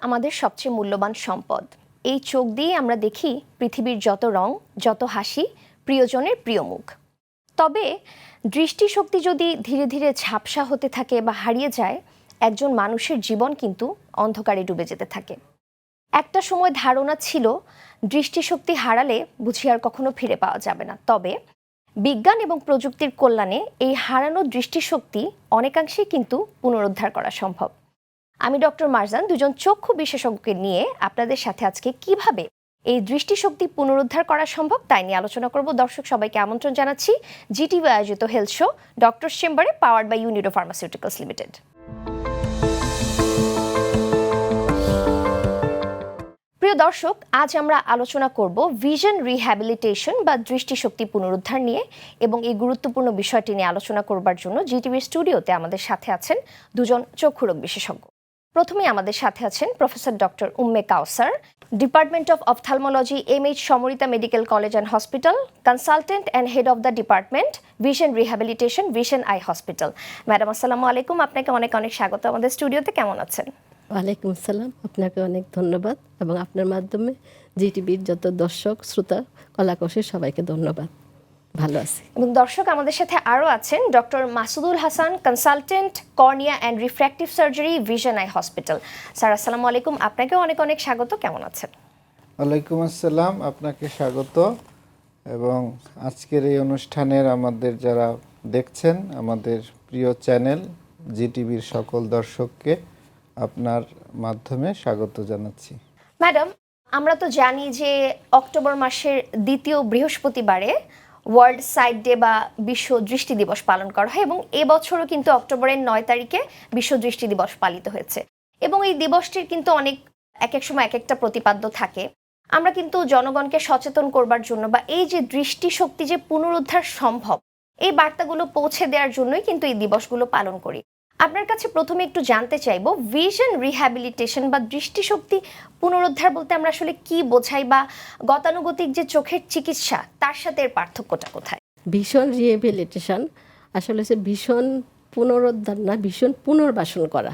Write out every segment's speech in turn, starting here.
আমাদের সবচেয়ে মূল্যবান সম্পদ। এই চোখ দিয়ে আমরা দেখি পৃথিবীর যত রং, যত হাসি, প্রিয়জনের প্রিয় মুখ। তবে দৃষ্টিশক্তি যদি ধীরে ধীরে ঝাপসা হতে থাকে বা হারিয়ে যায়, একজন মানুষের জীবন কিন্তু অন্ধকারে ডুবে যেতে থাকে। একটা সময় ধারণা ছিল, দৃষ্টিশক্তি হারালে বুঝি আর কখনো ফিরে পাওয়া যাবে না। তবে বিজ্ঞান এবং প্রযুক্তির কল্যাণে এই হারানো দৃষ্টিশক্তি অনেকাংশেই কিন্তু পুনরুদ্ধার করা সম্ভব। আমি ডক্টর মারজান, দুজন চক্ষু বিশেষজ্ঞকে নিয়ে আপনাদের সাথে আজকে কীভাবে এই দৃষ্টিশক্তি পুনরুদ্ধার করা সম্ভব তাই নিয়ে আলোচনা করব। দর্শক, সবাইকে আমন্ত্রণ জানাচ্ছি। জিটিভি আয়োজিত হেলথ শো, ডক্টর চেম্বারে powered by Unido pharmaceuticals limited. প্রিয় দর্শক, আজ আমরা আলোচনা করব ভিশন রিহ্যাবিলিটেশন বা দৃষ্টিশক্তি পুনরুদ্ধার নিয়ে এবং এই গুরুত্বপূর্ণ বিষয়টি নিয়ে আলোচনা করবার জন্য জিটিভির স্টুডিওতে আমাদের সাথে আছেন দুজন চক্ষুরোগ বিশেষজ্ঞ। প্রথমে আমাদের সাথে আছেন professor doctor Umme Kausar, department of ophthalmology M H Samorita medical college and hospital, consultant and head of the department, vision rehabilitation, vision eye hospital. Madam, আসসালামু আলাইকুম। আপনাকে অনেক অনেক স্বাগত আমাদের স্টুডিওতে। কেমন আছেন? ওয়ালাইকুম আসসালাম। আপনাকে অনেক ধন্যবাদ এবং আপনার মাধ্যমে জিটিভির যত দর্শক, শ্রোতা, কলাকৌশলী সবাইকে ধন্যবাদ। ভালো আছি। এবং দর্শক আমাদের সাথে আরও আছেন doctor Masudul Hasan consultant cornea and refractive surgery vision eye hospital sir আসসালামু আলাইকুম। আপনাকেও অনেক অনেক স্বাগত। কেমন আছেন? ওয়ালাইকুম আসসালাম। আপনাকে স্বাগত। এবং আজকের এই অনুষ্ঠানের আমাদের যারা দেখছেন আমাদের প্রিয় চ্যানেল জিটিভির সকল দর্শককে আপনার মাধ্যমে স্বাগত জানাচ্ছি। ম্যাডাম আমরা তো জানি যে অক্টোবর মাসের দ্বিতীয় বৃহস্পতিবারে ওয়ার্ল্ড সাইড ডে বা বিশ্ব দৃষ্টি দিবস পালন করা হয় এবং এবছরও কিন্তু অক্টোবরের নয় তারিখে বিশ্ব দৃষ্টি দিবস পালিত হয়েছে। এবং এই দিবসটির কিন্তু অনেক, এক এক সময় এক একটা প্রতিপাদ্য থাকে। আমরা কিন্তু জনগণকে সচেতন করবার জন্য বা এই যে দৃষ্টিশক্তি যে পুনরুদ্ধার সম্ভব, এই বার্তাগুলো পৌঁছে দেওয়ার জন্যই কিন্তু এই দিবসগুলো পালন করি। আপনার কাছে প্রথমে একটু জানতে চাইব ভিশন রিহ্যাবিলিটেশন বা দৃষ্টিশক্তি পুনরুদ্ধার বলতে আমরা আসলে কি বোঝাই বা গতানুগতিক যে চোখের চিকিৎসা, তার সাথে এর পার্থক্যটা কোথায়? ভীষণ রিহেবিলিটেশন আসলে হচ্ছে ভীষণ পুনরুদ্ধার না, ভীষণ পুনর্বাসন করা।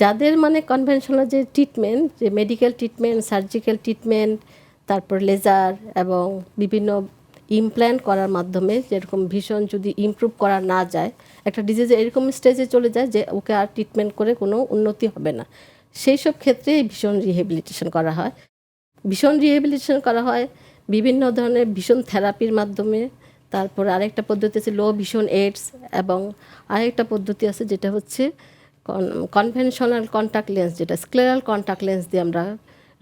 যাদের মানে কনভেনশনাল যে ট্রিটমেন্ট যে মেডিকেল ট্রিটমেন্ট সার্জিক্যাল ট্রিটমেন্ট তারপর লেজার এবং বিভিন্ন ইমপ্ল্যান্ট করার মাধ্যমে যেরকম ভীষণ যদি ইমপ্রুভ করা না যায় একটা ডিজিজ এরকম স্টেজে চলে যায় যে ওকে আর ট্রিটমেন্ট করে কোনো উন্নতি হবে না। সেই সব ক্ষেত্রে ভীষণ রিহেবিলিটেশন করা হয়। ভীষণ রিহেবিলিটেশন করা হয়, বিভিন্ন ধরনের ভীষণ থেরাপির মাধ্যমে। তারপর আরেকটা পদ্ধতি আছে লো ভীষণ এইডস এবং আরেকটা পদ্ধতি আছে যেটা হচ্ছে কনভেনশনাল কন্টাক্ট লেন্স যেটা স্ক্লেরাল কন্টাক্ট লেন্স দিয়ে আমরা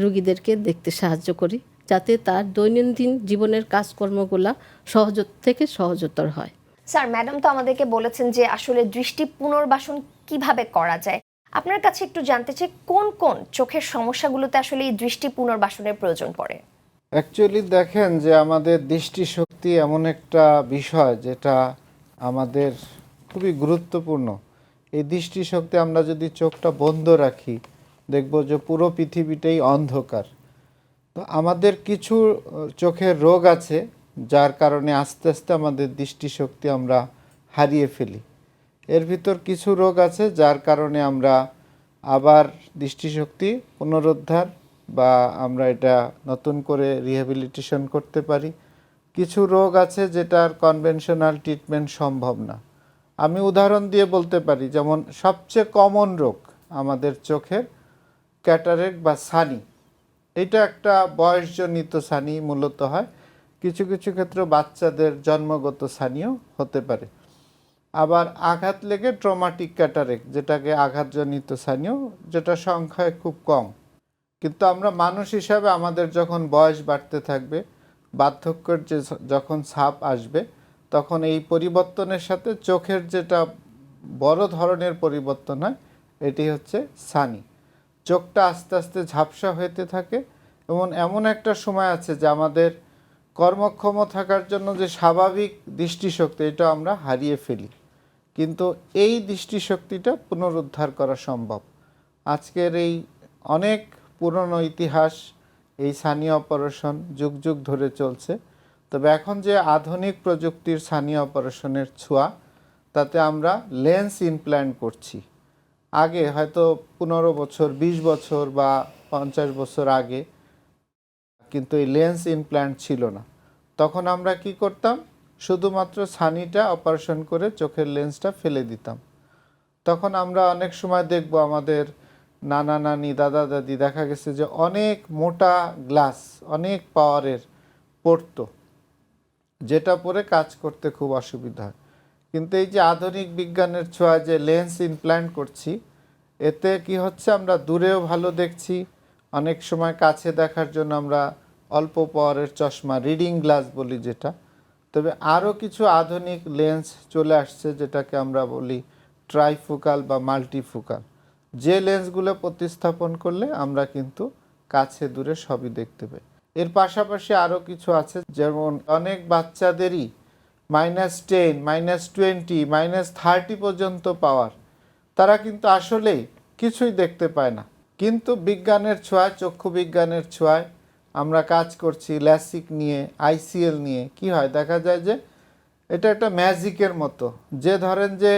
রুগীদেরকে দেখতে সাহায্য করি। যাতে তার দৈনন্দিন জীবনের কাজকর্মগুলা সহজ থেকে সহজতর হয়। স্যার, ম্যাডাম তো আমাদেরকে বলেছেন যে আসলে দৃষ্টি পুনর্বাসন কীভাবে করা যায়। আপনার কাছে একটু জানতে চাই, কোন কোন চোখের সমস্যাগুলোতে আসলে এই দৃষ্টি পুনর্বাসনের প্রয়োজন পড়ে? অ্যাকচুয়ালি দেখেন যে আমাদের দৃষ্টিশক্তি এমন একটা বিষয় যেটা আমাদের খুবই গুরুত্বপূর্ণ। এই দৃষ্টিশক্তি আমরা যদি চোখটা বন্ধ রাখি, দেখব যে পুরো পৃথিবীটাই অন্ধকার। তো আমাদের কিছু চোখের রোগ আছে যার কারণে আস্তে আস্তে আমাদের দৃষ্টিশক্তি আমরা হারিয়ে ফেলি। এর ভিতর কিছু রোগ আছে যার কারণে আমরা আবার দৃষ্টিশক্তি পুনরুদ্ধার বা আমরা এটা নতুন করে রিহ্যাবিলিটেশন করতে পারি। কিছু রোগ আছে যেটার কনভেনশনাল ট্রিটমেন্ট সম্ভব না। আমি উদাহরণ দিয়ে বলতে পারি, যেমন সবচেয়ে কমন রোগ আমাদের চোখের ক্যাটারেক বা সানি। এটা একটা বয়সজনিত সানি মূলত হয়। কিছু কিছু ক্ষেত্রে বাচ্চাদের জন্মগত সানিও হতে পারে। আবার আঘাত লেগে ট্রমাটিক ক্যাটারেক যেটাকে আঘাতজনিত সানিও যেটা সংখ্যায় খুব কম। কিন্তু আমরা মানুষ হিসাবে আমাদের যখন বয়স বাড়তে থাকবে, বার্ধক্যের যে যখন ছাপ আসবে, তখন এই পরিবর্তনের সাথে চোখের যেটা বড় ধরনের পরিবর্তন হয়, এটি হচ্ছে সানি। চোখটা আস্তে আস্তে ঝাপসা হতে থাকে, এবং এমন একটা সময় আছে যে আমাদের কর্মক্ষম থাকার জন্য যে স্বাভাবিক দৃষ্টিশক্তি, এটা আমরা হারিয়ে ফেলি। কিন্তু এই দৃষ্টিশক্তিটা পুনরুদ্ধার করা সম্ভব। আজকের এই অনেক পুরনো ইতিহাস, এই সানি অপারেশন যুগ যুগ ধরে চলছে। তবে এখন যে আধুনিক প্রযুক্তির সানি অপারেশনের ছোঁয়া, তাতে আমরা লেন্স ইমপ্ল্যান্ট করছি। আগে হয়তো পনেরো বছর, বিশ বছর বা পঞ্চাশ বছর আগে কিন্তু এই লেন্স ইমপ্ল্যান্ট ছিল না। তখন আমরা কি করতাম? শুধুমাত্র ছানিটা অপারেশন করে চোখের লেন্সটা ফেলে দিতাম। তখন আমরা অনেক সময় দেখব আমাদের নানা নানি, দাদা দাদি, দেখা গেছে যে অনেক মোটা গ্লাস, অনেক পাওয়ারের পড়তো, যেটা পরে কাজ করতে খুব অসুবিধা হয়। কিন্তু এই যে আধুনিক বিজ্ঞানের ছোঁয়া যে লেন্স ইমপ্ল্যান্ট করছি, এতে কি হচ্ছে? আমরা দূরেও ভালো দেখছি, অনেক সময় কাছে দেখার জন্য আমরা অল্প পাওয়ারের চশমা রিডিং গ্লাস বলি যেটা। তবে আরও কিছু আধুনিক লেন্স চলে আসছে যেটাকে আমরা বলি ট্রাইফোকাল বা মাল্টিফোকাল যে লেন্সগুলো প্রতিস্থাপন করলে আমরা কিন্তু কাছে দূরে সবই দেখতে পাই। এর পাশাপাশি আরও কিছু আছে, যেমন অনেক বাচ্চাদেরই minus ten minus twenty minus thirty পর্যন্ত পাওয়ার তারা কিন্তু আসলেই কিছুই দেখতে পায় না। কিন্তু বিজ্ঞানের ছোঁয়ায়, চক্ষু বিজ্ঞানের ছোঁয়ায় আমরা কাজ করছি ল্যাসিক নিয়ে, আইসিএল নিয়ে, কি হয়? দেখা যায় যে এটা একটা ম্যাজিকের মতো। যে ধরেন যে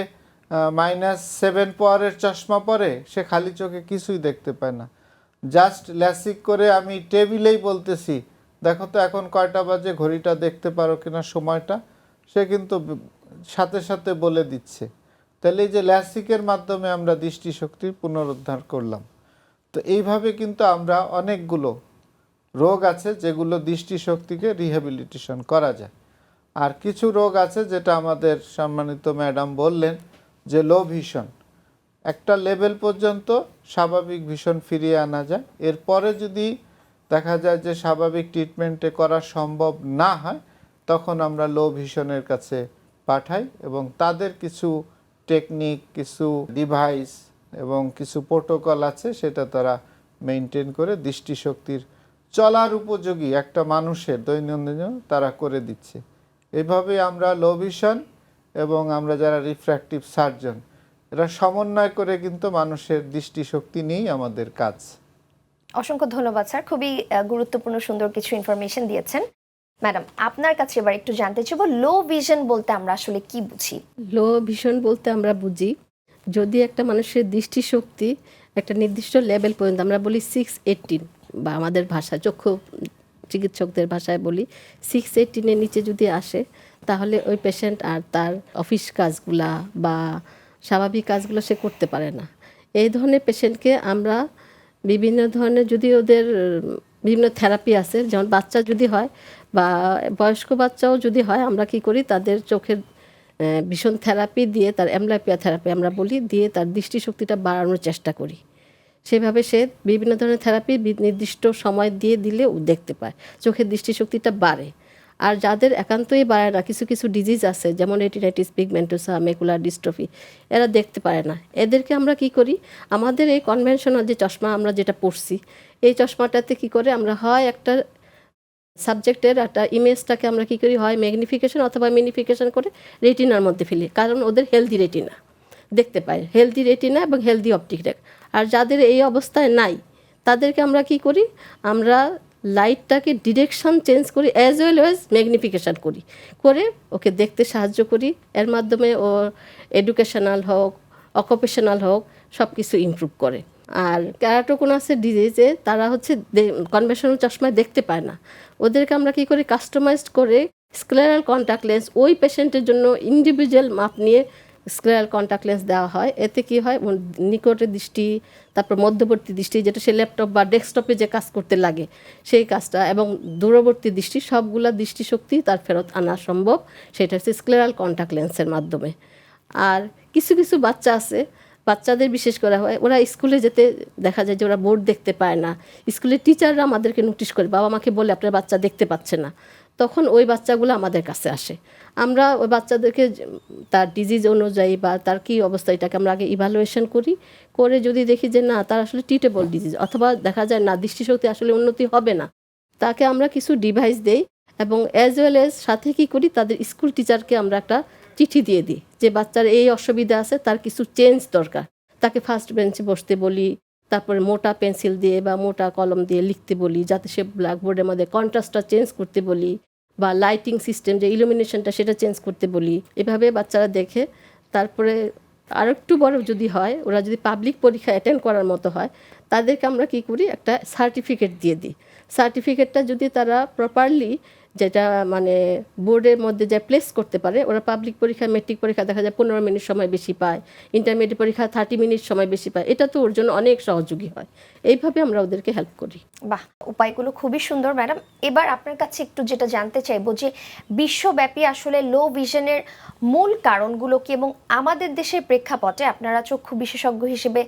মাইনাস সেভেন পাওয়ারের চশমা পরে, সে খালি চোখে কিছুই দেখতে পায় না। জাস্ট ল্যাসিক করে আমি টেবিলেই বলতেছি, দেখো তো এখন কয়টা বাজে, ঘড়িটা দেখতে পারো কিনা সময়টা? সে কিন্তু সাথে সাথে বলে দিচ্ছে। তাহলে এই যে ল্যাসিকের মাধ্যমে আমরা দৃষ্টিশক্তির পুনরুদ্ধার করলাম। তো এইভাবে কিন্তু আমরা অনেকগুলো রোগ আছে যেগুলো দৃষ্টিশক্তিকে রিহ্যাবিলিটেশন করা যায়। আর কিছু রোগ আছে যেটা আমাদের সম্মানিত ম্যাডাম বললেন যে লো ভিশন একটা লেভেল পর্যন্ত স্বাভাবিক ভীষণ ফিরিয়ে আনা যায়। এরপরে যদি দেখা যায় যে স্বাভাবিক ট্রিটমেন্টে করা সম্ভব না হয়, তখন আমরা লো ভিশনের কাছে পাঠাই এবং তাদের কিছু টেকনিক কিছু ডিভাইস এবং কিছু প্রোটোকল আছে সেটা তারা মেনটেন করে দৃষ্টিশক্তির চলার উপযোগী একটা মানুষের দৈনন্দিন তারা করে দিচ্ছে। এভাবে আমরা লো ভিশন এবং আমরা যারা রিফ্র্যাক্টিভ সার্জন এরা সমন্বয় করে কিন্তু মানুষের দৃষ্টিশক্তি নিয়েই আমাদের কাজ। অসংখ্য ধন্যবাদ স্যার। খুবই গুরুত্বপূর্ণ সুন্দর কিছু ইনফরমেশন দিয়েছেন। ম্যাডাম আপনার কাছে এবার একটু জানতে চাইব লো ভিশন বলতে আমরা আসলে কি বুঝি? লো ভিশন বলতে আমরা বুঝি যদি একটা মানুষের দৃষ্টিশক্তি একটা নির্দিষ্ট লেভেল পর্যন্ত আমরা বলি সিক্স এইটিন বা আমাদের ভাষা, চক্ষু চিকিৎসকদের ভাষায় বলি সিক্স এইটিনের নিচে যদি আসে, তাহলে ওই পেশেন্ট আর তার অফিস কাজগুলা বা স্বাভাবিক কাজগুলো সে করতে পারে না। এই ধরনের পেশেন্টকে আমরা বিভিন্ন ধরনের যদি ওদের, বিভিন্ন থেরাপি আছে, যেমন বাচ্চা যদি হয় বা বয়স্ক বাচ্চাও যদি হয়, আমরা কি করি, তাদের চোখের ভীষণ থেরাপি দিয়ে তার অ্যামলাইপিয়া থেরাপি আমরা বলি, দিয়ে তার দৃষ্টিশক্তিটা বাড়ানোর চেষ্টা করি। সেভাবে সে বিভিন্ন ধরনের থেরাপি নির্দিষ্ট সময় দিয়ে দিলে দেখতে পায়। চোখের দৃষ্টিশক্তিটা বাড়ে। আর যাদের একান্তই বাড়ে না, কিছু কিছু ডিজিজ আছে, যেমন রেটিনাইটিস পিগমেন্টোসা মেকুলার ডিস্ট্রফি এরা দেখতে পারে না। এদেরকে আমরা কি করি? আমাদের এই কনভেনশনাল যে চশমা আমরা যেটা পড়ছি এই চশমাটাতে কি করে আমরা হয় একটা সাবজেক্টের একটা ইমেজটাকে আমরা কি করি? হয় ম্যাগনিফিকেশন অথবা মিনিফিকেশন করে রেটিনার মধ্যে ফেলি। কারণ ওদের হেলদি রেটিনা দেখতে পায় হেলদি রেটিনা এবং হেলদি অপটিক আর যাদের এই অবস্থায় নাই, তাদেরকে আমরা কি করি? আমরা লাইটটাকে ডিরেকশন চেঞ্জ করি অ্যাজ ওয়েল অ্যাজ ম্যাগনিফিকেশন করি। করে ওকে দেখতে সাহায্য করি। এর মাধ্যমে ওর এডুকেশনাল হোক অকুপেশনাল হোক সব কিছু ইমপ্রুভ করে। আর ক্যারাটোকোনাসের ডিজিজে তারা হচ্ছে কনভেনশনাল চশমায় দেখতে পায় না। ওদেরকে আমরা কি করি? কাস্টমাইজড করে স্ক্লেরাল কন্ট্যাক্ট লেন্স ওই পেশেন্টের জন্য ইন্ডিভিজুয়াল মাপ নিয়ে স্ক্লেরাল কন্ট্যাক্ট লেন্স দেওয়া হয়। এতে কি হয়? নিকটের দৃষ্টি, তারপর মধ্যবর্তী দৃষ্টি, যেটা সে ল্যাপটপ বা ডেস্কটপে যে কাজ করতে লাগে, সেই কাজটা এবং দূরবর্তী দৃষ্টি, সবগুলা দৃষ্টিশক্তি তার ফেরত আনা সম্ভব। সেটা হচ্ছে স্ক্লেরাল কন্ট্যাক্ট লেন্সের মাধ্যমে। আর কিছু কিছু বাচ্চা আছে, বাচ্চাদের বিশেষ করা হয়, ওরা স্কুলে যেতে দেখা যায় যে ওরা বোর্ড দেখতে পায় না। স্কুলের টিচাররা আমাদেরকে নোটিশ করে বাবা মাকে বলে আপনার বাচ্চা দেখতে পাচ্ছে না। তখন ওই বাচ্চাগুলো আমাদের কাছে আসে। আমরা ওই বাচ্চাদেরকে তার ডিজিজ অনুযায়ী বা তার কী অবস্থা, এটাকে আমরা আগে ইভালুয়েশন করি। করে যদি দেখি যে, না, তার আসলে ট্রিটেবল ডিজিজ অথবা দেখা যায় না, দৃষ্টিশক্তি আসলে উন্নতি হবে না, তাকে আমরা কিছু ডিভাইস দেই এবং অ্যাজ ওয়েল এজ সাথে কি করি, তাদের স্কুল টিচারকে আমরা একটা চিঠি দিয়ে দিই যে, বাচ্চার এই অসুবিধা আছে, তার কিছু চেঞ্জ দরকার। তাকে ফার্স্ট বেঞ্চে বসতে বলি তারপরে মোটা পেন্সিল দিয়ে বা মোটা কলম দিয়ে লিখতে বলি, যাতে সে ব্ল্যাকবোর্ডের মধ্যে কন্ট্রাস্টটা চেঞ্জ করতে বলি বা লাইটিং সিস্টেম যে ইলুমিনেশনটা সেটা চেঞ্জ করতে বলি। এভাবে বাচ্চারা দেখে। তারপরে আর একটু বড় যদি হয়, ওরা যদি পাবলিক পরীক্ষা অ্যাটেন্ড করার মতো হয়, তাদেরকে আমরা কি করি? একটা সার্টিফিকেট দিয়ে দিই। সার্টিফিকেটটা যদি তারা প্রপারলি যেটা মানে বোর্ডের মধ্যে যা প্লেস করতে পারে, ওরা পাবলিক পরীক্ষা মেট্রিক পরীক্ষা দেখা যায় পনেরো মিনিট সময় বেশি পায় ইন্টারমিডিয়েট পরীক্ষা থার্টি মিনিট সময় বেশি পায়। এটা তো ওর জন্য অনেক সহযোগী হয়। এইভাবে আমরা ওদেরকে হেল্প করি। বাহ, উপায়গুলো খুবই সুন্দর, ম্যাডাম। এবার আপনার কাছে একটু যেটা জানতে চাইব যে, বিশ্বব্যাপী আসলে লো ভিশনের মূল কারণগুলো কি এবং আমাদের দেশের প্রেক্ষাপটে আপনারা চক্ষু বিশেষজ্ঞ হিসেবে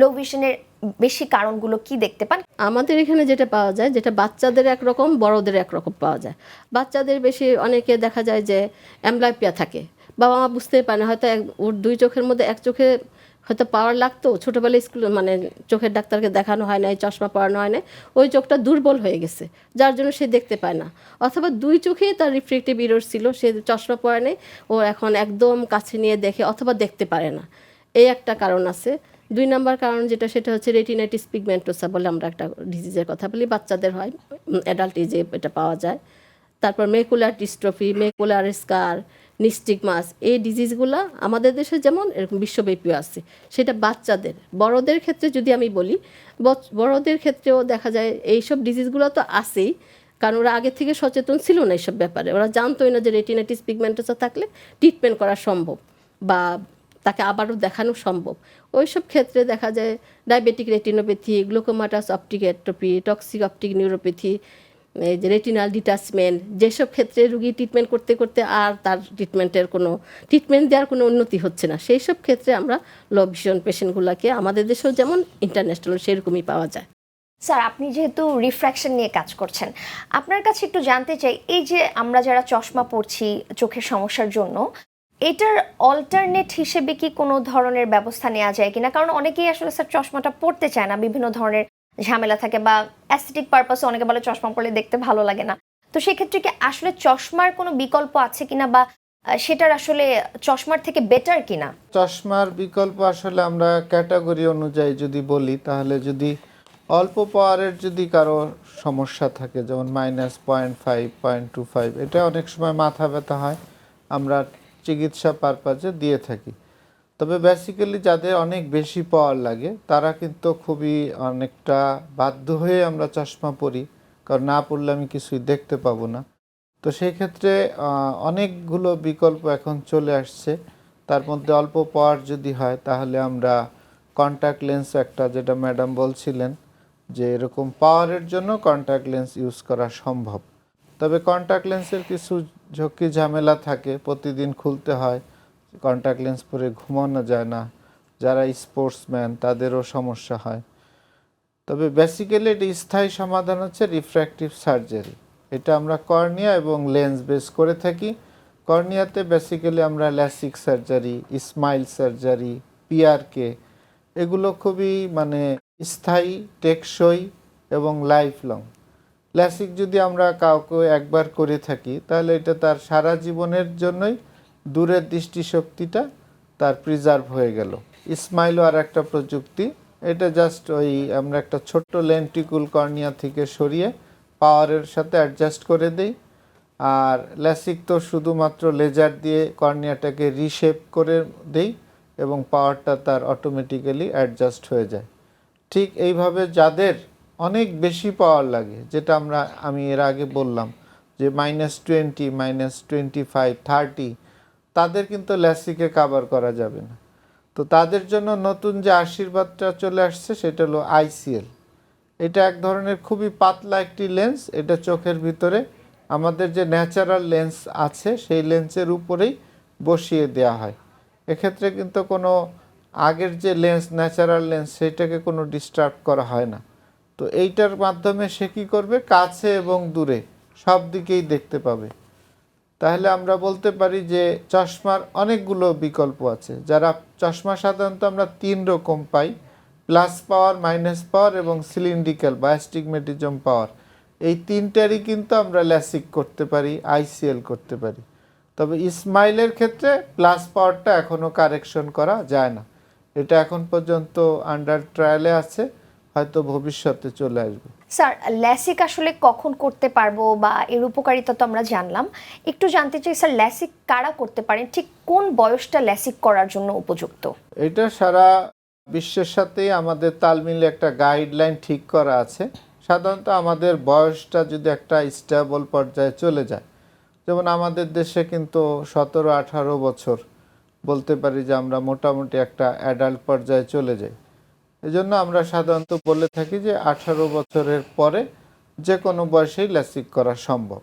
লো ভিশনের বেশি কারণগুলো কি দেখতে পান? আমাদের এখানে যেটা পাওয়া যায়, যেটা বাচ্চাদের একরকম, বড়দের একরকম পাওয়া যায়। বাচ্চাদের বেশি অনেকে দেখা যায় যে অ্যামব্লাইপিয়া থাকে। বাবা মা বুঝতে পারে না, হয়তো এক- ওর দুই চোখের মধ্যে এক চোখে হয়তো পাওয়ার লাগতো, ছোটোবেলায় স্কুল মানে চোখের ডাক্তারকে দেখানো হয় না চশমা পরানো হয় না ওই চোখটা দুর্বল হয়ে গেছে, যার জন্য সে দেখতে পায় না। অথবা দুই চোখেই তার রিফ্লেক্টিভ ইরোর ছিল, সে চশমা পরে নেই, ও এখন একদম কাছে নিয়ে দেখে অথবা দেখতে পারে না। এই একটা কারণ আছে। দুই নাম্বার কারণ যেটা, সেটা হচ্ছে রেটিনাইটিস পিগমেন্টোসা বলে আমরা একটা ডিজিজের কথা বলি, বাচ্চাদের হয় অ্যাডাল্ট এজে এটা পাওয়া যায়। তারপর macular dystrophy macular scar nystagmus এই ডিজিজগুলো আমাদের দেশে যেমন এরকম বিশ্বব্যাপী আছে, সেটা বাচ্চাদের, বড়দের ক্ষেত্রে যদি আমি বলি বড়দের ক্ষেত্রেও দেখা যায় এইসব ডিজিজগুলো তো আছেই, কারণ ওরা আগে থেকে সচেতন ছিল না এইসব ব্যাপারে। ওরা জানতোই না যে রেটিনাইটিস পিগমেন্টোসা থাকলে ট্রিটমেন্ট করা সম্ভব বা তাকে আবারও দেখানো সম্ভব। ওইসব ক্ষেত্রে দেখা যায় diabetic retinopathy, glaucomatous optic atrophy, toxic optic neuropathy retinal detachment, যেসব ক্ষেত্রে রুগী ট্রিটমেন্ট করতে করতে আর তার ট্রিটমেন্টের কোনো ট্রিটমেন্ট দেওয়ার কোনো উন্নতি হচ্ছে না। সেই সব ক্ষেত্রে আমরা লো ভিশন পেশেন্টগুলোকে আমাদের দেশেও যেমন ইন্টারন্যাশনাল সেরকমই পাওয়া যায়। স্যার, আপনি যেহেতু রিফ্র্যাকশন নিয়ে কাজ করছেন, আপনার কাছে একটু জানতে চাই, এই যে আমরা যারা চশমা পরছি চোখের সমস্যার জন্য এটার অল্টারনেট হিসেবে কি কোনো ধরনের ব্যবস্থা নেওয়া যায় কিনা? কারণ অনেকেই আসলে স্যার চশমাটা পড়তে চায় না, বিভিন্ন ধরনের ঝামেলা থাকে বা অ্যাস্থেটিক পারপাসে অনেকে বলে চশমা পড়লে দেখতে ভালো লাগে না। তো সেক্ষেত্রে কি আসলে চশমার কোনো বিকল্প আছে কিনা বা সেটার আসলে চশমার থেকে বেটার কিনা? চশমার বিকল্প আসলে আমরা ক্যাটাগরি অনুযায়ী যদি বলি, তাহলে যদি অল্প পাওয়ারের যদি কারও সমস্যা থাকে, যেমন minus point five point two five এটা অনেক সময় মাথা ব্যথা হয়, আমরা চিকিৎসা পারপাজে দিয়ে থাকি। তবে বেসিক্যালি যাদের অনেক বেশি পাওয়ার লাগে, তারা কিন্তু খুবই অনেকটা বাধ্য হয়ে আমরা চশমা পরি, কারণ না পড়লে আমি কিছুই দেখতে পাবো না। তো সেই ক্ষেত্রে অনেকগুলো বিকল্প এখন চলে আসছে। তার মধ্যে অল্প পাওয়ার যদি হয়, তাহলে আমরা কন্ট্যাক্ট লেন্স একটা, যেটা ম্যাডাম বলছিলেন, যে এরকম পাওয়ারের জন্য কন্ট্যাক্ট লেন্স ইউজ করা সম্ভব। তবে কন্ট্যাক্ট লেন্সের কিছু ঝক্কি ঝামেলা থাকে, প্রতিদিন খুলতে হয়। কন্ট্যাক্ট লেন্স পরে ঘুমানো যায় না। যারা স্পোর্টসম্যান তাদেরও সমস্যা হয়। তবে বেসিক্যালি এটি স্থায়ী সমাধান হচ্ছে রিফ্র্যাক্টিভ সার্জারি এটা আমরা কর্নিয়া এবং লেন্স বেস করে থাকি। কর্নিয়াতে বেসিক্যালি আমরা LASIK surgery smile surgery PRK এগুলো খুবই মানে স্থায়ী, টেকসই এবং লাইফ লং ল্যাসিক যদি আমরা কাউকে একবার করে থাকি, তাহলে এটা তার সারা জীবনের জন্যই দূরের দৃষ্টিশক্তিটা তার প্রিজার্ভ হয়ে গেল। স্মাইলও আর একটা প্রযুক্তি। এটা জাস্ট ওই আমরা একটা ছোট্ট লেন্টিকুল কর্নিয়া থেকে সরিয়ে পাওয়ারের সাথে অ্যাডজাস্ট করে দেই। আর ল্যাসিক তো শুধুমাত্র লেজার দিয়ে কর্নিয়াটাকে রিশেপ করে দেই এবং পাওয়ারটা তার অটোমেটিক্যালি অ্যাডজাস্ট হয়ে যায়। ঠিক এইভাবে যাদের অনেক বেশি পাওয়ার লাগে, যেটা আমরা, আমি এর আগে বললাম যে minus twenty minus twenty five thirty তাদের কিন্তু ল্যাসিকে কাভার করা যাবে না। তো তাদের জন্য নতুন যে আশীর্বাদটা চলে আসছে, সেটা হলো আইসিএল এটা এক ধরনের খুবই পাতলা একটি লেন্স এটা চোখের ভিতরে আমাদের যে ন্যাচারাল লেন্স আছে, সেই লেন্সের উপরেই বসিয়ে দেওয়া হয়। এক্ষেত্রে কিন্তু কোনো আগের যে লেন্স ন্যাচারাল লেন্স সেটাকে কোনো ডিস্টার্ব করা হয় না। তো এইটার মাধ্যমে সে কী করবে? কাছে এবং দূরে সব দিকেই দেখতে পাবে। তাহলে আমরা বলতে পারি যে চশমার অনেকগুলো বিকল্প আছে। যারা চশমা সাধারণত আমরা তিন রকম পাই। প্লাস পাওয়ার, মাইনাস পাওয়ার এবং সিলিন্ডিক্যাল বা অ্যাস্টিগমেটিজম পাওয়ার। এই তিনটারই কিন্তু আমরা ল্যাসিক করতে পারি আইসিএল করতে পারি। তবে ইসমাইলের ক্ষেত্রে প্লাস পাওয়ারটা এখনও কারেকশন করা যায় না। এটা এখন পর্যন্ত আন্ডার ট্রায়ালে আছে। হয়তো ভবিষ্যতে চলে আসবে। স্যার ল্যাসিক আসলে কখন করতে পারব বা এর উপকারিতা তো আমরা জানলাম। একটু জানতে চাই স্যার ল্যাসিক কারা করতে পারেন? ঠিক কোন বয়সটা ল্যাসিক করার জন্য উপযুক্ত? এটা সারা বিশ্বের সাথে আমাদের তাল মিলে একটা গাইডলাইন ঠিক করা আছে। সাধারণত আমাদের বয়সটা যদি একটা স্টেবল পর্যায়ে চলে যায় যেমন আমাদের দেশে কিন্তু সতেরো আঠারো বছর বলতে পারি যে আমরা মোটামুটি একটা অ্যাডাল্ট পর্যায়ে চলে যাই। এজন্য আমরা সাধারণত বলে থাকি যে আঠারো বছরের পরে যে কোনো বয়সেই ল্যাসিক করা সম্ভব।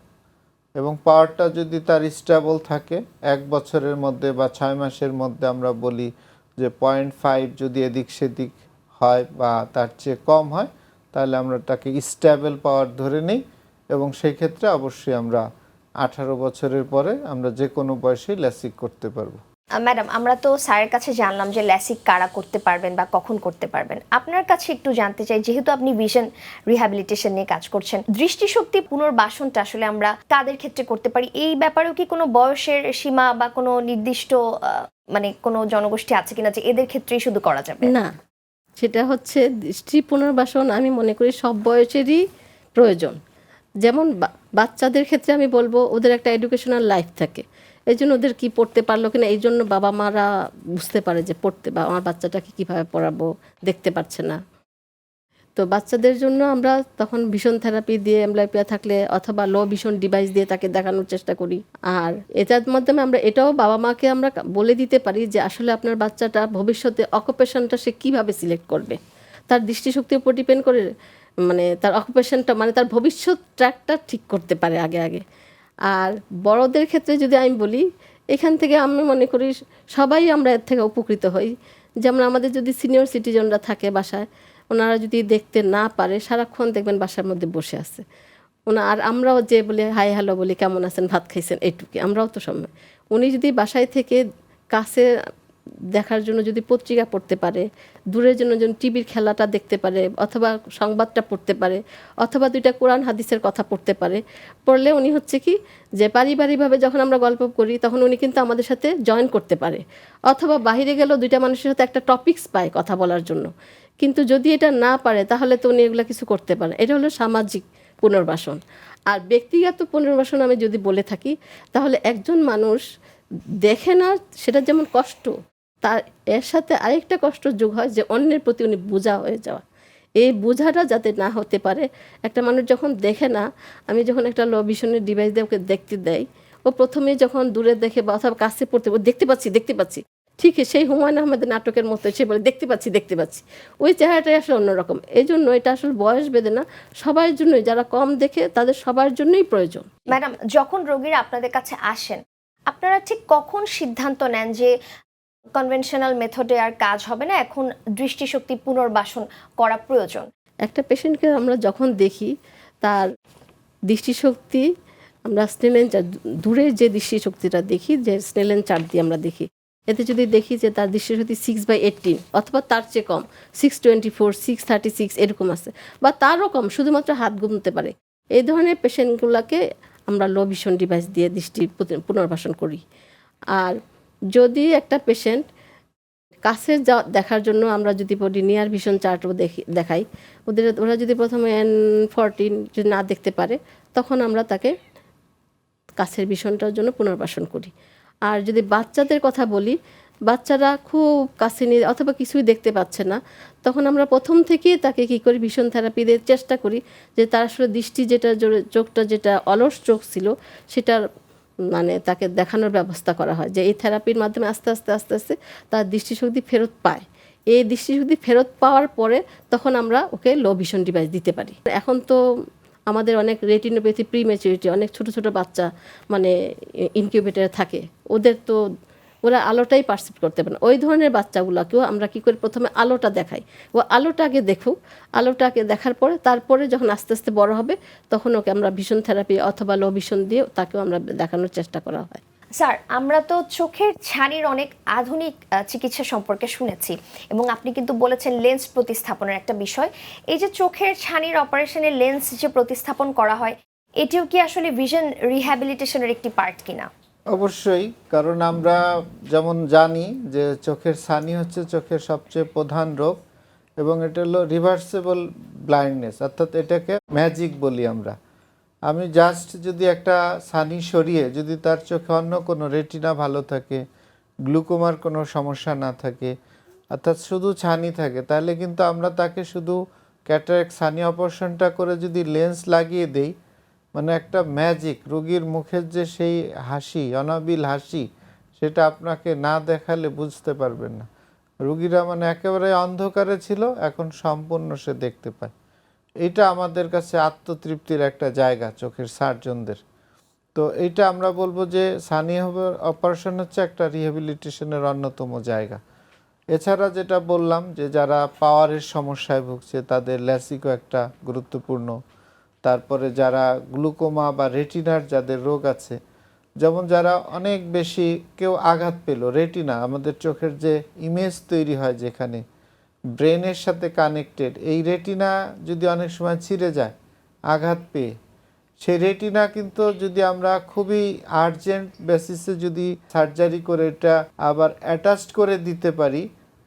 এবং পাওয়ারটা যদি তার স্টেবল থাকে, এক বছরের মধ্যে বা ছয় মাসের মধ্যে আমরা বলি যে পয়েন্ট ফাইভ যদি এদিক সেদিক হয় বা তার চেয়ে কম হয়, তাহলে আমরা তাকে স্টেবল পাওয়ার ধরে নিই এবং সেই ক্ষেত্রে অবশ্যই আমরা আঠারো বছরের পরে আমরা যে কোনো বয়সেই ল্যাসিক করতে পারব। ম্যাডাম আমরা তো স্যারের কাছে জানলাম যে ল্যাসিক কারা করতে পারবেন বা কখন করতে পারবেন। আপনার কাছে একটু জানতে চাই, যেহেতু আপনি ভিশন রিহ্যাবিলিটেশন নিয়ে কাজ করছেন, দৃষ্টিশক্তি পুনর্বাসনটা আসলে আমরা কাদের ক্ষেত্রে করতে পারি? এই ব্যাপারেও কি কোনো বয়সের সীমা বা কোনো নির্দিষ্ট মানে কোনো জনগোষ্ঠী আছে কিনা যে এদের ক্ষেত্রেই শুধু করা যাবে? না, সেটা হচ্ছে দৃষ্টি পুনর্বাসন আমি মনে করি সব বয়সেরই প্রয়োজন। যেমন বাচ্চাদের ক্ষেত্রে আমি বলব, ওদের একটা এডুকেশনাল লাইফ থাকে। এই জন্য ওদের কি পড়তে পারল কিনা এই জন্য বাবা মারা বুঝতে পারে যে পড়তে বা আমার বাচ্চাটাকে কীভাবে পড়াবো, দেখতে পারছে না। তো বাচ্চাদের জন্য আমরা তখন ভীষণ থেরাপি দিয়ে এমব্লাইপিয়া থাকলে অথবা লো ভীষণ ডিভাইস দিয়ে তাকে দেখানোর চেষ্টা করি। আর এটার মাধ্যমে আমরা, এটাও বাবা মাকে আমরা বলে দিতে পারি যে আসলে আপনার বাচ্চাটা ভবিষ্যতে অকুপেশনটা সে কীভাবে সিলেক্ট করবে। তার দৃষ্টিশক্তির উপর ডিপেন্ড করে মানে তার অকুপেশনটা মানে তার ভবিষ্যৎ ট্র্যাকটা ঠিক করতে পারে আগে আগে। আর বড়দের ক্ষেত্রে যদি আমি বলি, এখান থেকে আমি মনে করি সবাই আমরা এর থেকে উপকৃত হই। যেমন আমাদের যদি সিনিয়র সিটিজনরা থাকে বাসায়, ওনারা যদি দেখতে না পারে, সারাক্ষণ দেখবেন বাসার মধ্যে বসে আছে। ওনা, আর আমরাও যে বলে, হাই, হ্যালো বলি, কেমন আছেন? ভাত খাইছেন? এটুকু আমরাও তো সময় উনি যদি বাসায় থেকে কাছে দেখার জন্য যদি পত্রিকা পড়তে পারে, দূরের জন্য যেন টিভির খেলাটা দেখতে পারে, অথবা সংবাদটা পড়তে পারে, অথবা দুইটা কোরআন হাদিসের কথা পড়তে পারে, পড়লে উনি হচ্ছে কি, যে পারিবারিকভাবে যখন আমরা গল্প করি, তখন উনি কিন্তু আমাদের সাথে জয়েন করতে পারে। অথবা বাইরে গেলেও দুইটা মানুষের সাথে একটা টপিকস পায় কথা বলার জন্য। কিন্তু যদি এটা না পারে, তাহলে তো উনি এগুলো কিছু করতে পারে। এটা হলো সামাজিক পুনর্বাসন। আর ব্যক্তিগত পুনর্বাসন আমি যদি বলে থাকি, তাহলে একজন মানুষ দেখে না, সেটা যেমন কষ্ট। তার এর সাথে আরেকটা কষ্ট যোগ হয় যে অন্যের প্রতি উনি বোঝা হয়ে যাওয়া। এই বোঝাটা যাতে না হতে পারে, একটা মানুষ যখন দেখে না, আমি যখন একটা লো ভিশনের ডিভাইস দিয়ে ওকে দেখতে দেয় ও প্রথমে যখন দূরে দেখে বা অথবা কাছে পড়তে ও দেখতে পাচ্ছি দেখতে পাচ্ছি। ঠিক সেই হুমায়ুন আহমেদের নাটকের মতো সে বলে, দেখতে পাচ্ছি দেখতে পাচ্ছি। ওই চেহারাটাই আসলে অন্যরকম। এই জন্য এটা আসলে বয়স বেঁধে না, সবার জন্যই, যারা কম দেখে, তাদের সবার জন্যই প্রয়োজন। ম্যাডাম, যখন রোগীরা আপনাদের কাছে আসেন, আপনারা ঠিক কখন সিদ্ধান্ত নেন যে কনভেনশনাল মেথডে আর কাজ হবে না, এখন দৃষ্টিশক্তি পুনর্বাসন করা প্রয়োজন। একটা পেশেন্টকে আমরা যখন দেখি, তার দৃষ্টিশক্তি, আমরা স্নেলেন চার দূরের যে দৃষ্টিশক্তিটা দেখি, যে স্নেলেন চার দিয়ে আমরা দেখি, এতে যদি দেখি যে তার দৃষ্টিশক্তি সিক্স বাই এইটিন অথবা তার চেয়ে কম six twenty four six thirty six এরকম আছে, বা তারও কম, শুধুমাত্র হাত গুমতে পারে, এই ধরনের পেশেন্টগুলোকে আমরা লো ভিশন ডিভাইস দিয়ে দৃষ্টি পুনর্বাসন করি। আর যদি একটা পেশেন্ট কাছে যা দেখার জন্য আমরা যদি বলি নিয়ার ভিশন চার্টও দেখি দেখাই, ওদের ওরা যদি প্রথমে এন ফরটিন যদি না দেখতে পারে, তখন আমরা তাকে কাছের ভীষণটার জন্য পুনর্বাসন করি। আর যদি বাচ্চাদের কথা বলি, বাচ্চারা খুব কাছে নিয়ে অথবা কিছুই দেখতে পাচ্ছে না, তখন আমরা প্রথম থেকেই তাকে কি করি, ভীষণ থেরাপি দিয়ে চেষ্টা করি যে তার আসলে দৃষ্টি যেটা চোখটা যেটা অলস চোখ ছিল, সেটার মানে তাকে দেখানোর ব্যবস্থা করা হয় যে এই থেরাপির মাধ্যমে আস্তে আস্তে আস্তে আস্তে তার দৃষ্টিশক্তি ফেরত পায়। এই দৃষ্টিশক্তি ফেরত পাওয়ার পরে তখন আমরা ওকে লো ভিশন ডিভাইস দিতে পারি। এখন তো আমাদের অনেক রেটিনোপ্যাথি প্রি ম্যাচুরিটি অনেক ছোট ছোট বাচ্চা মানে ইনকিউবেটারে থাকে। ওদের তো ওরা আলোটাই পারসিভ করতে পারে ওই ধরনের বাচ্চাগুলোকেও আমরা কি করি? প্রথমে আলোটা দেখাই। ও আলোটা আগে দেখুক। আলোটাকে দেখার পরে, তারপরে যখন আস্তে আস্তে বড় হবে, তখন ওকে আমরা ভীষণ থেরাপি অথবা লো ভীষণ দিয়ে তাকেও আমরা দেখানোর চেষ্টা করা হয়। স্যার আমরা তো চোখের ছানির অনেক আধুনিক চিকিৎসা সম্পর্কে শুনেছি এবং আপনি কিন্তু বলেছেন লেন্স প্রতিস্থাপনের একটা বিষয়। এই যে চোখের ছানির অপারেশনে লেন্স যে প্রতিস্থাপন করা হয়, এটিও কি আসলে ভিশন রিহ্যাবিলিটেশনের একটি পার্ট কিনা? অবশ্যই, কারণ আমরা যেমন জানি যে চোখের ছানি হচ্ছে চোখের সবচেয়ে প্রধান রোগ এবং এটা হলো রিভার্সেবল ব্লাইন্ডনেস অর্থাৎ এটাকে ম্যাজিক বলি আমরা। আমি জাস্ট যদি একটা সানি সরিয়ে যদি তার চোখে অন্য কোনো রেটিনা ভালো থাকে গ্লুকোমার কোনো সমস্যা না থাকে, অর্থাৎ শুধু ছানি থাকে, তাহলে কিন্তু আমরা তাকে শুধু ক্যাটারেক্ট সানি অপারেশনটা করে যদি লেন্স লাগিয়ে দেই মানে একটা ম্যাজিক রোগীর মুখের যে সেই হাসি, অনাবিল হাসি, সেটা আপনাকে না দেখালে বুঝতে পারবেন না। রুগীরা মানে একেবারে অন্ধকারে ছিল, এখন সম্পূর্ণ সে দেখতে পায়। এটা আমাদের কাছে আত্মতৃপ্তির একটা জায়গা চোখের সার্জনদের তো এইটা আমরা বলব যে সানি অপারেশন হচ্ছে একটা রিহ্যাবিলিটেশনের অন্যতম জায়গা। এছাড়া যেটা বললাম যে যারা পাওয়ারের সমস্যায় ভুগছে, তাদের ল্যাসিকও একটা গুরুত্বপূর্ণ তারপরে যারা গ্লুকোমা বা রেটিনার যাদের রোগ আছে, যেমন যারা অনেক বেশি কেউ আঘাত পেল, রেটিনা, আমাদের চোখের যে ইমেজ তৈরি হয় যেখানে, ব্রেনের সাথে কানেক্টেড এই রেটিনা যদি অনেক সময় ছিঁড়ে যায়, আঘাত পেয়ে, সেই রেটিনা কিন্তু যদি আমরা খুবই আর্জেন্ট বেসিসে যদি সার্জারি করে এটা আবার অ্যাটাচড করে দিতে পারি,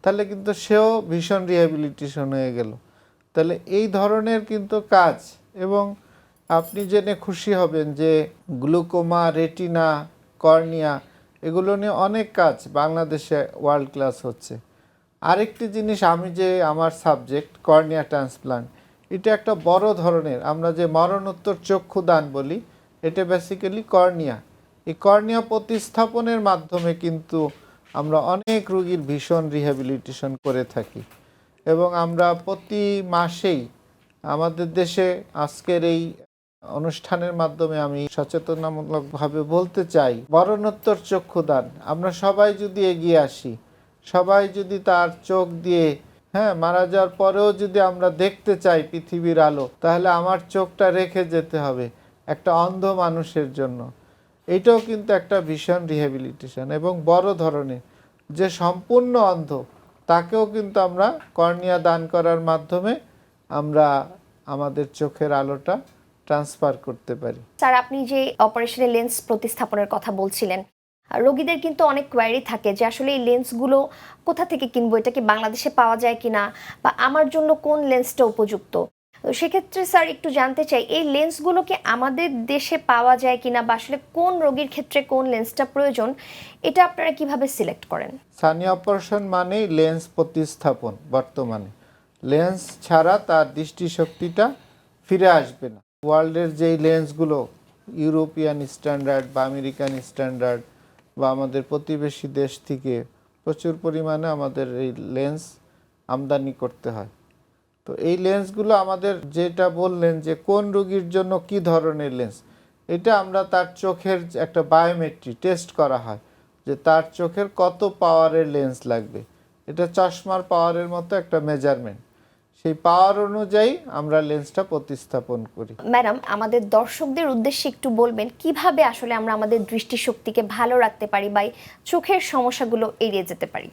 তাহলে কিন্তু সেও ভীষণ রিহ্যাবিলিটেশন হয়ে গেল। তাহলে এই ধরনের কিন্তু কাজ এবং আপনি জেনে খুশি হবেন যে গ্লুকোমা, রেটিনা, কর্নিয়া এগুলো নিয়ে অনেক কাজ বাংলাদেশে ওয়ার্ল্ড ক্লাস হচ্ছে। আরেকটি জিনিস আমি যে আমার সাবজেক্ট, কর্নিয়া ট্রান্সপ্লান্ট, এটা একটা বড় ধরনের, আমরা যে মরণোত্তর চক্ষু দান বলি, এটা বেসিক্যালি কর্নিয়া। এই কর্নিয়া প্রতিস্থাপনের মাধ্যমে কিন্তু আমরা অনেক রুগীর ভীষণ রিহ্যাবিলিটেশন করে থাকি এবং আমরা প্রতি মাসেই আমাদের দেশে আজকের এই অনুষ্ঠানের মাধ্যমে আমি সচেতনামূলকভাবে বলতে চাই, মরণোত্তর চক্ষুদান। আমরা সবাই যদি এগিয়ে আসি, সবাই যদি তার চোখ দিয়ে হ্যাঁ মারা যাওয়ার পরেও যদি আমরা দেখতে চাই পৃথিবীর আলো, তাহলে আমার চোখটা রেখে যেতে হবে একটা অন্ধ মানুষের জন্য। এটাও কিন্তু একটা ভীষণ রিহ্যাবিলিটেশন এবং বড় ধরনের যে সম্পূর্ণ অন্ধ, তাকেও কিন্তু আমরা কর্নিয়া দান করার মাধ্যমে আমরা আমাদের চোখের আলোটা ট্রান্সফার করতে পারি। স্যার আপনি যে অপারেশনের লেন্স প্রতিস্থাপনের কথা বলছিলেন আর রোগীদের কিন্তু অনেক কোয়ারি থাকে যে আসলে এই লেন্সগুলো কোথা থেকে কিনবো এটা কি বাংলাদেশে পাওয়া যায় কিনা বা আমার জন্য কোন লেন্সটা উপযুক্ত? তো সেক্ষেত্রে স্যার একটু জানতে চাই এই লেন্সগুলো কি আমাদের দেশে পাওয়া যায় কিনা বা আসলে কোন রোগীর ক্ষেত্রে কোন লেন্সটা প্রয়োজন এটা আপনারা কীভাবে সিলেক্ট করেন? সানি অপারেশন মানেই লেন্স প্রতিস্থাপন বর্তমানে। লেন্স ছাড়া তার দৃষ্টিশক্তিটা ফিরে আসবে না। ওয়ার্ল্ডের যেই লেন্সগুলো, ইউরোপিয়ান স্ট্যান্ডার্ড বা আমেরিকান স্ট্যান্ডার্ড বা আমাদের প্রতিবেশী দেশ থেকে প্রচুর পরিমাণে আমাদের এই লেন্স আমদানি করতে হয়। তো এই লেন্সগুলো আমাদের যেটা বললেন যে কোন রোগীর জন্য কি ধরনের লেন্স, এটা আমরা তার চোখের একটা বায়োমেট্রি টেস্ট করা হয় যে তার চোখের কত পাওয়ারের লেন্স লাগবে। এটা চশমার পাওয়ারের মতো একটা মেজারমেন্ট। সেই পাওয়ার অনুযায়ী আমরা লেন্সটা প্রতিস্থাপন করি। ম্যাডাম আমাদের দর্শকদের উদ্দেশ্যে একটু বলবেন কীভাবে আসলে আমরা আমাদের দৃষ্টিশক্তিকে ভালো রাখতে পারি বা চোখের সমস্যাগুলো এড়িয়ে যেতে পারি?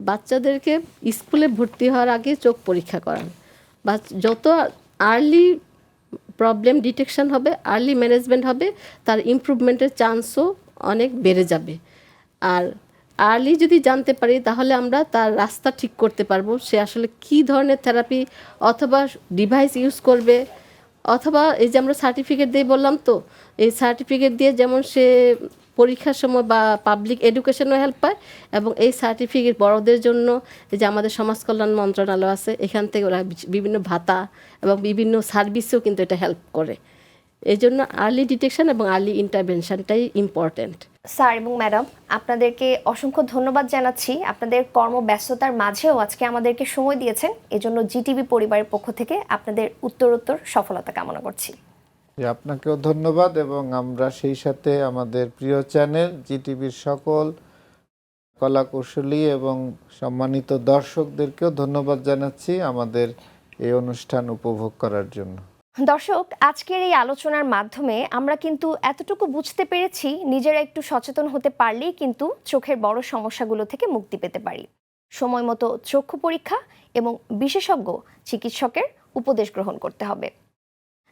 বাচ্চাদেরকে স্কুলে ভর্তি হওয়ার আগে চোখ পরীক্ষা করান। বা যত আর্লি প্রবলেম ডিটেকশন হবে আর্লি ম্যানেজমেন্ট হবে তার ইমপ্রুভমেন্টের চান্সও অনেক বেড়ে যাবে। আর আর্লি যদি জানতে পারি, তাহলে আমরা তার রাস্তা ঠিক করতে পারব। সে আসলে কি ধরনের থেরাপি অথবা ডিভাইস ইউজ করবে, অথবা এই যে আমরা সার্টিফিকেট দিয়ে বললাম তো, এই সার্টিফিকেট দিয়ে যেমন সে পরীক্ষার সময় বা পাবলিক এডুকেশনও হেল্প পায় এবং এই সার্টিফিকেট বড়দের জন্য এই যে আমাদের সমাজ কল্যাণ মন্ত্রণালয় আছে, এখান থেকে ওরা বিভিন্ন ভাতা এবং বিভিন্ন সার্ভিসেও কিন্তু এটা হেল্প করে। এই জন্য আর্লি ডিটেকশন এবং আর্লি ইন্টারভেনশনটাই ইম্পর্ট্যান্ট স্যার এবং ম্যাডাম আপনাদেরকে অসংখ্য ধন্যবাদ জানাচ্ছি। আপনাদের কর্মব্যস্ততার মাঝেও আজকে আমাদেরকে সময় দিয়েছেন। এজন্য জিটিভি পরিবারের পক্ষ থেকে আপনাদের উত্তরোত্তর সফলতা কামনা করছি। আপনাকেও ধন্যবাদ এবং আমরা সেই সাথে আমাদের প্রিয় চ্যানেল জিটিভির সকল কলাকুশলী এবং সম্মানিত দর্শকদেরকেও ধন্যবাদ জানাচ্ছি আমাদের এই অনুষ্ঠান উপভোগ করার জন্য। দর্শক, আজকের এই আলোচনার মাধ্যমে আমরা কিন্তু এতটুকু বুঝতে পেরেছি, নিজেরা একটু সচেতন হতে পারলেই কিন্তু চোখের বড় সমস্যাগুলো থেকে মুক্তি পেতে পারি। সময় মতো চক্ষু পরীক্ষা এবং বিশেষজ্ঞ, চিকিৎসকের উপদেশ গ্রহণ করতে হবে।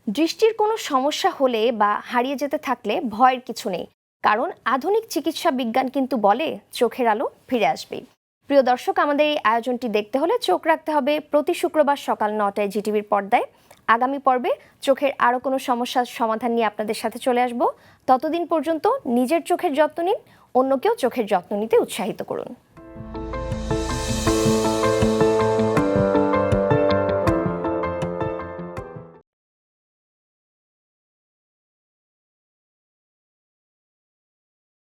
দৃষ্টির কোনো সমস্যা হলে বা হারিয়ে যেতে থাকলে ভয়ের কিছু নেই, কারণ আধুনিক চিকিৎসা বিজ্ঞান কিন্তু বলে চোখের আলো ফিরে আসবেই। প্রিয় দর্শক, আমাদের এই আয়োজনটি দেখতে হলে চোখ রাখতে হবে প্রতি শুক্রবার সকাল নটায় জিটিভির পর্দায়। আগামী পর্বে চোখের আরও কোনো সমস্যার সমাধান নিয়ে আপনাদের সাথে চলে আসব। ততদিন পর্যন্ত নিজের চোখের যত্ন নিন, অন্যকেও চোখের যত্ন নিতে উৎসাহিত করুন।